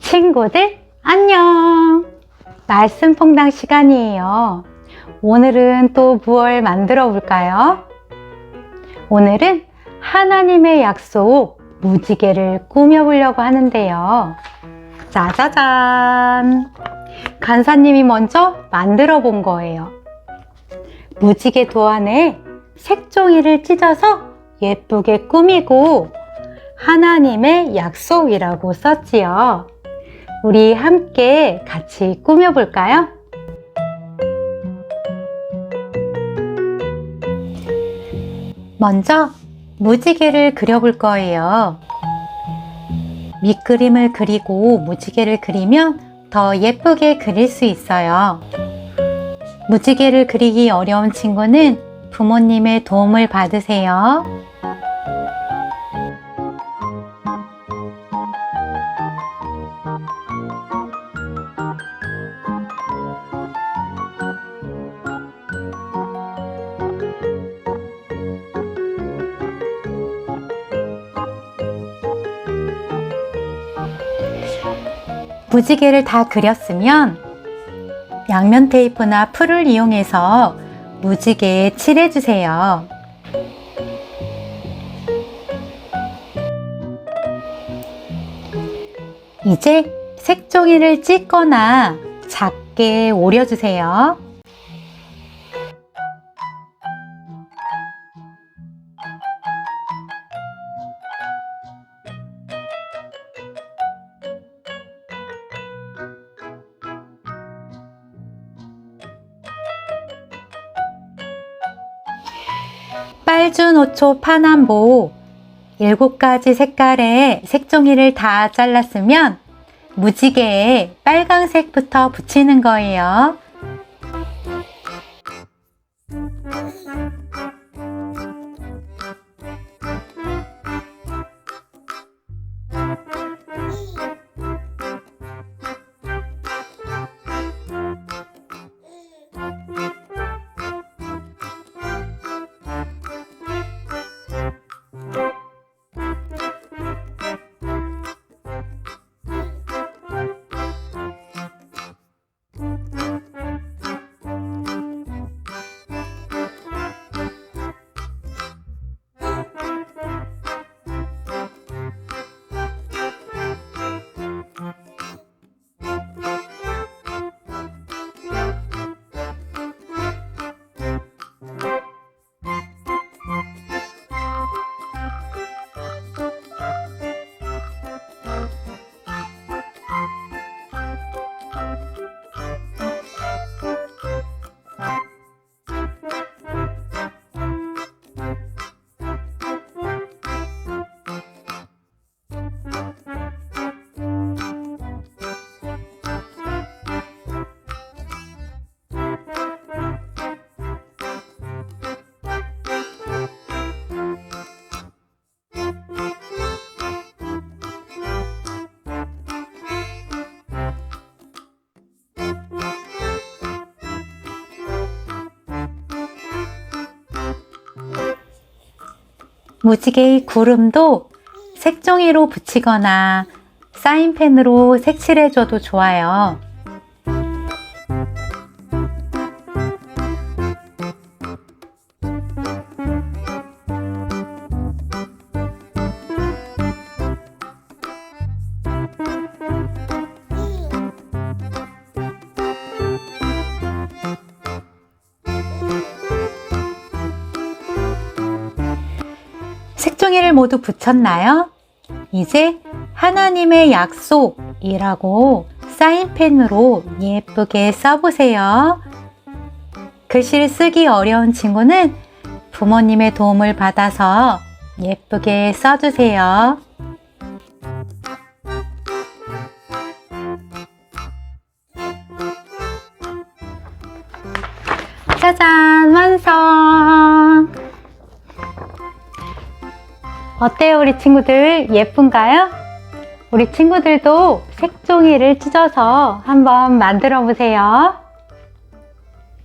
친구들 안녕! 말씀 퐁당 시간이에요. 오늘은 또 무얼 만들어 볼까요? 오늘은 하나님의 약속 무지개를 꾸며 보려고 하는데요. 짜자잔! 간사님이 먼저 만들어 본 거예요. 무지개 도안에 색종이를 찢어서 예쁘게 꾸미고 하나님의 약속이라고 썼지요. 우리 함께 같이 꾸며볼까요? 먼저 무지개를 그려볼 거예요. 밑그림을 그리고 무지개를 그리면 더 예쁘게 그릴 수 있어요. 무지개를 그리기 어려운 친구는 부모님의 도움을 받으세요. 무지개를 다 그렸으면 양면 테이프나 풀을 이용해서 무지개에 칠해주세요. 이제 색종이를 찢거나 작게 오려주세요. 빨주노초 파남보 일곱 가지 색깔의 색종이를 다 잘랐으면 무지개에 빨강색부터 붙이는 거예요. 무지개의 구름도 색종이로 붙이거나 사인펜으로 색칠해줘도 좋아요. 색종이를 모두 붙였나요? 이제 하나님의 약속이라고 사인펜으로 예쁘게 써보세요. 글씨를 쓰기 어려운 친구는 부모님의 도움을 받아서 예쁘게 써주세요. 짜잔, 어때요, 우리 친구들? 예쁜가요? 우리 친구들도 색종이를 찢어서 한번 만들어 보세요.